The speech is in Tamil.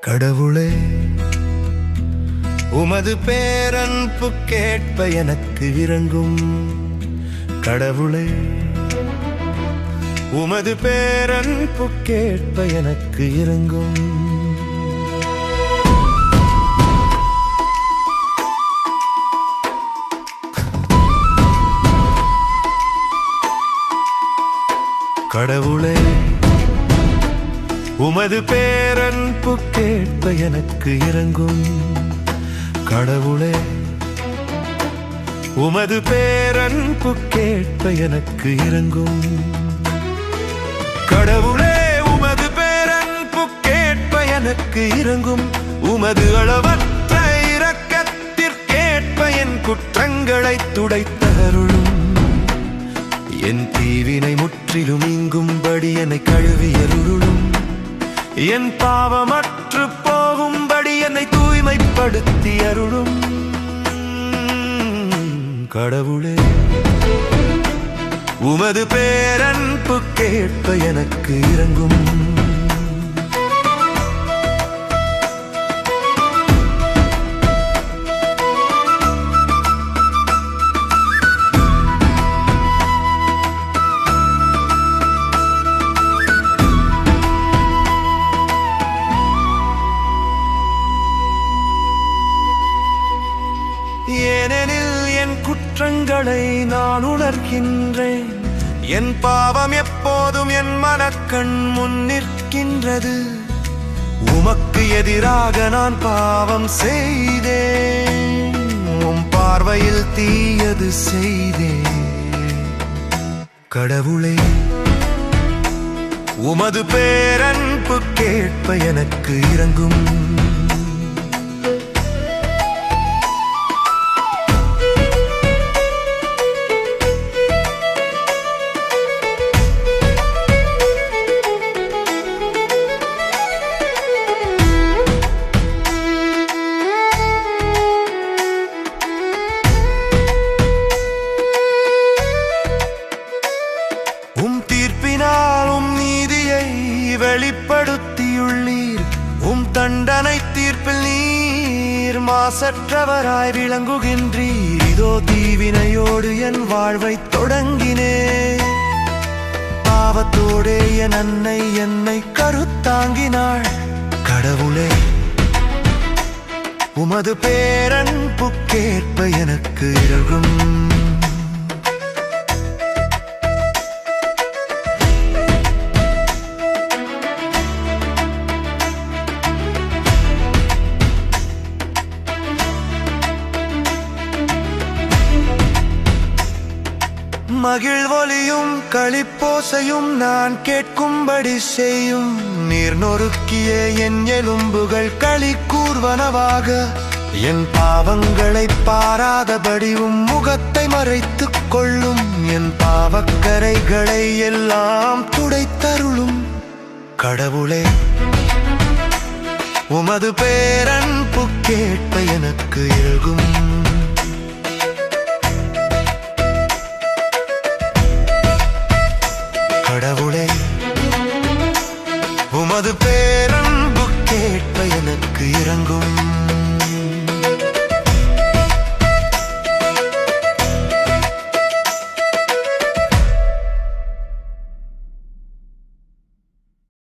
கடவுளே உமது பேரன்பு கேட்ப எனக்கு இறங்கும் கடவுளே உமது பேரன்பு கேட்ப எனக்கு இறங்கும் கடவுளே உமது பேரன்பு கேட்ப எனக்கு இறங்கும் கடவுளே உமது பேரன்பு கேட்ப எனக்கு இறங்கும் கடவுளே உமது பேரன்பு கேட்ப எனக்கு இறங்கும் உமது அளவற்ற இரக்கத்திற்கேற்ப என் குற்றங்களை துடைத்தருளும். முற்றிலும் நீங்கும்படி என்னை கழுவியருளும் என் பாவமற்று போகும்படி என்னை தூய்மைப்படுத்தி அருளும். கடவுளே உமது பேரன்பு கேட்ப எனக்கு இறங்கும். குற்றங்களை நான் உணர்கின்றேன். என் பாவம் எப்போதும் என் மனக்கண் முன் நிற்கின்றது. உமக்கு எதிராக நான் பாவம் செய்தேன். உம் பார்வையில் தீயது செய்தேன். கடவுளே உமது பேரன்பு கேட்ப எனக்கு இறங்கும் மாசற்றவராய் விளங்குகின்றீர். இதோ தீவினையோடு என் வாழ்வை தொடங்கினே. பாவத்தோடே என் அன்னை என்னை கருத்தாங்கினாள். கடவுளே உமது பேரன் புக்கேற்ப எனக்கு மகிழ் ஒலியும் களிப்போசையும் நான் கேட்கும்படி செய்யும். நீர் நொறுக்கிய என் எலும்புகள் களி கூர்வனவாக என் பாவங்களை பாராதபடியும் முகத்தை மறைத்துக் கொள்ளும். என் பாவக்கரைகளை எல்லாம் துடைத்தருளும். கடவுளே உமது பேரன்பு கேட்ப எனக்கு இழுகும் உமது பேரன்பு கேட்ப எனக்கு இறங்கும்.